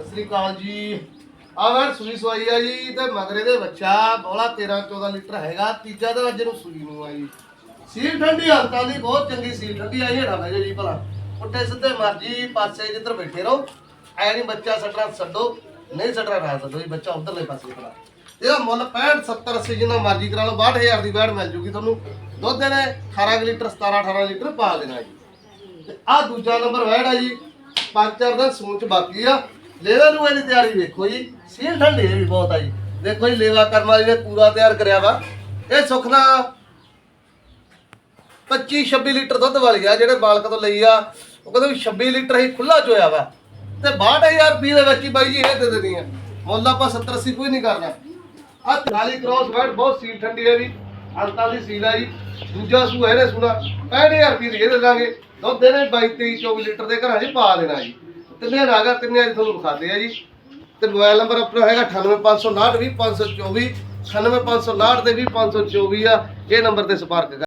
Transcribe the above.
ਸਤਿ ਸ੍ਰੀ ਅਕਾਲ ਜੀ। ਆ ਵੈਣ ਸੂਈ ਸਵਾਈ ਆ ਜੀ ਤੇ ਮਗਰੇ ਦੇ ਬੱਚਾ ਬੋਲਾ 13 14 ਲੀਟਰ ਹੈਗਾ, ਤੀਜਾ ਤਾਂ ਅੱਜ ਨੂੰ ਸੂਈ ਨੂੰ ਆ ਜੀ। ਸੀਲ ਠੰਡੀ ਹਲਤਾਂ ਦੀ, ਬਹੁਤ ਚੰਗੀ ਸੀਲ ਠੰਡੀ ਆਈ ਹੈ ਨਾ ਜੀ ਭਲਾ। ਉੱਤੇ ਸਿੱਧੇ ਮਰਜ਼ੀ ਪਾਸੇ ਜਿੱਧਰ ਬੈਠੇ ਰਹੋ। ਐ ਨਹੀਂ ਬੱਚਾ ਸੱਟਣਾ ਛੱਡੋ ਨਹੀਂ ਸੱਟਣਾ ਨਾ ਛੱਡੋ ਜੀ, ਬੱਚਾ ਉਧਰਲੇ ਪਾਸੇ ਖੜਾ। ਇਹਦਾ ਮੁੱਲ 65 70 80 ਜਿੰਨਾ ਮਰਜ਼ੀ ਕਰਾ ਲਓ 62000 ਦੀ ਵੈੜ ਮਿਲ ਜੂਗੀ ਤੁਹਾਨੂੰ। ਦੁੱਧ ਨੇ 18 ਕੁ ਲੀਟਰ 17 18 ਲੀਟਰ ਪਾ ਦੇਣਾ ਜੀ। ਆ ਦੂਜਾ ਨੰਬਰ ਵੈੜ ਆ ਜੀ, ਪੰਜ ਚਾਰ ਦਿਨ ਸੂਚ ਬਾਕੀ ਆ। ਲੇਵਾ ਨੂੰ ਇਹਦੀ ਤਿਆਰੀ ਵੇਖੋ ਜੀ। ਸੀਲ ਠੰਡੀ ਹੈ ਵੀ ਬਹੁਤ ਆ ਜੀ। ਦੇਖੋ ਜੀ, ਲੇਵਾ ਕਰਨ ਵਾਲੀ ਨੇ ਪੂਰਾ ਤਿਆਰ ਕਰਿਆ ਵਾ। ਇਹ ਸੁੱਖ ਨਾ 25 26 ਲੀਟਰ ਦੁੱਧ ਵਾਲੀ ਆ ਜਿਹੜੇ ਬਾਲਕ ਤੋਂ ਲਈ ਆ। ਉਹ ਕਹਿੰਦੇ ਵੀ 26 ਲੀਟਰ ਹੀ ਖੁੱਲਾ ਚੋਇਆ ਵਾ। ਤੇ 62000 ਰੁਪਏ ਦੇ ਵਿੱਚ ਹੀ ਬਾਈ ਜੀ ਇਹ ਦੇ ਦੇਣੀ ਆ। ਮੁੱਲ ਆਪਾਂ 70 80 ਕੋਈ ਨਹੀਂ ਕਰਨਾ। ਆ 43 ਕ੍ਰੋਸ ਵੈਟ ਬਹੁਤ ਸੀਲ ਠੰਡੀ ਹੈ ਵੀ ਅੰਤਾਂ ਦੀ ਸੀਲ ਆ ਜੀ। ਦੂਜਾ ਸੂ ਇਹਨੇ ਸੁਣਾ 65000 ਰੁਪਏ ਦੀ ਇਹ ਦੇ ਦਾਂਗੇ। ਦੁੱਧ ਇਹਨੇ 22 23 24 ਲੀਟਰ ਦੇ ਘਰਾਂ 'ਚ ਪਾ ਦੇਣਾ ਜੀ। ਤਿੰਨੇ ਰਾਗਾ ਤਿੰਨੇ ਅੱਜ ਤੁਹਾਨੂੰ ਵਿਖਾਦੇ ਆ ਜੀ। ਤੇ ਮੋਬਾਈਲ ਨੰਬਰ ਆਪਣਾ ਹੈਗਾ 98559 20524 98559 ਤੇ 20524 ਆ। ਇਹ ਨੰਬਰ ਤੇ ਸੰਪਰਕ ਕਰ